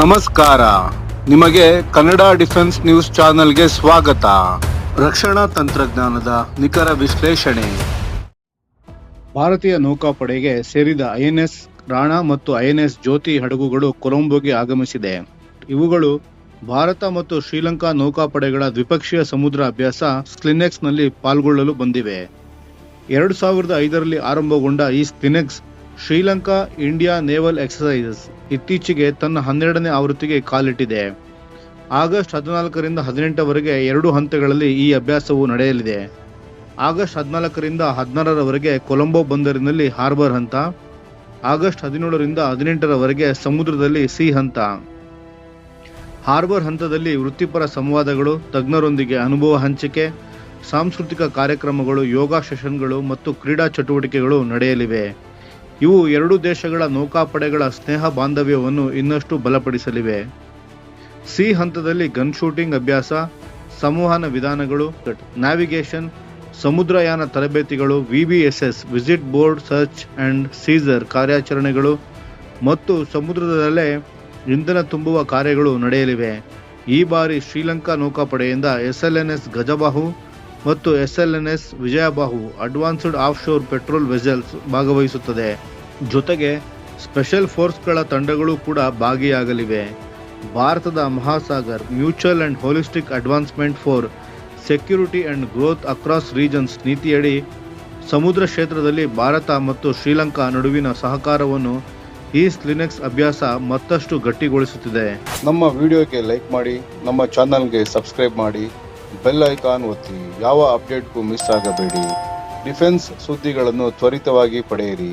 ನಮಸ್ಕಾರ. ನಿಮಗೆ Kannada defence news ಚಾನೆಲ್ಗೆ ಸ್ವಾಗತ. ರಕ್ಷಣಾ ತಂತ್ರಜ್ಞಾನದ ನಿಖರ ವಿಶ್ಲೇಷಣೆ. ಭಾರತೀಯ ನೌಕಾಪಡೆಗೆ ಸೇರಿದ ಐಎನ್ಎಸ್ ರಾಣಾ ಮತ್ತು ಐಎನ್ಎಸ್ ಜ್ಯೋತಿ ಹಡಗುಗಳು ಕೊಲಂಬೋಗೆ ಆಗಮಿಸಿದೆ. ಇವುಗಳು ಭಾರತ ಮತ್ತು ಶ್ರೀಲಂಕಾ ನೌಕಾಪಡೆಗಳ ದ್ವಿಪಕ್ಷೀಯ ಸಮುದ್ರ ಅಭ್ಯಾಸ ಸ್ಲಿನೆಕ್ಸ್ನಲ್ಲಿ ಪಾಲ್ಗೊಳ್ಳಲು ಬಂದಿವೆ. ಎರಡು ಸಾವಿರದ ಐದರಲ್ಲಿ ಆರಂಭಗೊಂಡ ಈ SLINEX Sri Lanka India naval exercises ಇತ್ತೀಚೆಗೆ ತನ್ನ ಹನ್ನೆರಡನೇ ಆವೃತ್ತಿಗೆ ಕಾಲಿಟ್ಟಿದೆ. ಆಗಸ್ಟ್ ಹದಿನಾಲ್ಕರಿಂದ ಹದಿನೆಂಟರವರೆಗೆ ಎರಡು ಹಂತಗಳಲ್ಲಿ ಈ ಅಭ್ಯಾಸವು ನಡೆಯಲಿದೆ. ಆಗಸ್ಟ್ ಹದಿನಾಲ್ಕರಿಂದ ಹದಿನಾರರವರೆಗೆ ಕೊಲಂಬೋ ಬಂದರಿನಲ್ಲಿ ಹಾರ್ಬರ್ ಹಂತ, ಆಗಸ್ಟ್ ಹದಿನೇಳರಿಂದ ಹದಿನೆಂಟರವರೆಗೆ ಸಮುದ್ರದಲ್ಲಿ ಸಿ ಹಂತ. ಹಾರ್ಬರ್ ಹಂತದಲ್ಲಿ ವೃತ್ತಿಪರ ಸಂವಾದಗಳು, ತಜ್ಞರೊಂದಿಗೆ ಅನುಭವ ಹಂಚಿಕೆ, ಸಾಂಸ್ಕೃತಿಕ ಕಾರ್ಯಕ್ರಮಗಳು, ಯೋಗ ಸೆಷನ್ಗಳು ಮತ್ತು ಕ್ರೀಡಾ ಚಟುವಟಿಕೆಗಳು ನಡೆಯಲಿವೆ. ಇವು ಎರಡೂ ದೇಶಗಳ ನೌಕಾಪಡೆಗಳ ಸ್ನೇಹ ಬಾಂಧವ್ಯವನ್ನು ಇನ್ನಷ್ಟು ಬಲಪಡಿಸಲಿವೆ. ಸಿ ಹಂತದಲ್ಲಿ ಗನ್ ಶೂಟಿಂಗ್ ಅಭ್ಯಾಸ, ಸಂವಹನ ವಿಧಾನಗಳು ನ್ಯಾವಿಗೇಷನ್ ಸಮುದ್ರಯಾನ ತರಬೇತಿಗಳು VBSS visit board search and seizure ಕಾರ್ಯಾಚರಣೆಗಳು ಮತ್ತು ಸಮುದ್ರದಲ್ಲೇ ಇಂಧನ ತುಂಬುವ ಕಾರ್ಯಗಳು ನಡೆಯಲಿವೆ. ಈ ಬಾರಿ ಶ್ರೀಲಂಕಾ ನೌಕಾಪಡೆಯಿಂದ ಎಸ್ಎಲ್ಎನ್ಎಸ್ ಗಜಬಾಹು ಮತ್ತು SLNS Vijayabahu advanced offshore patrol vessels ಭಾಗವಹಿಸುತ್ತದೆ. ಜೊತೆಗೆ ಸ್ಪೆಷಲ್ ಫೋರ್ಸ್ಗಳ ತಂಡಗಳು ಕೂಡ ಭಾಗಿಯಾಗಲಿವೆ. ಭಾರತದ Mahasagar, mutual and holistic advancement for, security and growth across regions ನೀತಿಯಡಿ ಸಮುದ್ರ ಕ್ಷೇತ್ರದಲ್ಲಿ ಭಾರತ ಮತ್ತು ಶ್ರೀಲಂಕಾ ನಡುವಿನ ಸಹಕಾರವನ್ನು ಈ ಸ್ಲಿನೆಕ್ಸ್ ಅಭ್ಯಾಸ ಮತ್ತಷ್ಟು ಗಟ್ಟಿಗೊಳಿಸುತ್ತಿದೆ. ನಮ್ಮ ವಿಡಿಯೋಗೆ ಲೈಕ್ ಮಾಡಿ, ನಮ್ಮ ಚಾನಲ್ಗೆ ಸಬ್ಸ್ಕ್ರೈಬ್ ಮಾಡಿ, ಬೆಲ್ ಐಕಾನ್ ಒತ್ತಿ, ಯಾವ ಅಪ್ಡೇಟ್ಗೂ ಮಿಸ್ ಆಗಬೇಡಿ. ಡಿಫೆನ್ಸ್ ಸುದ್ದಿಗಳನ್ನು ತ್ವರಿತವಾಗಿ ಪಡೆಯಿರಿ.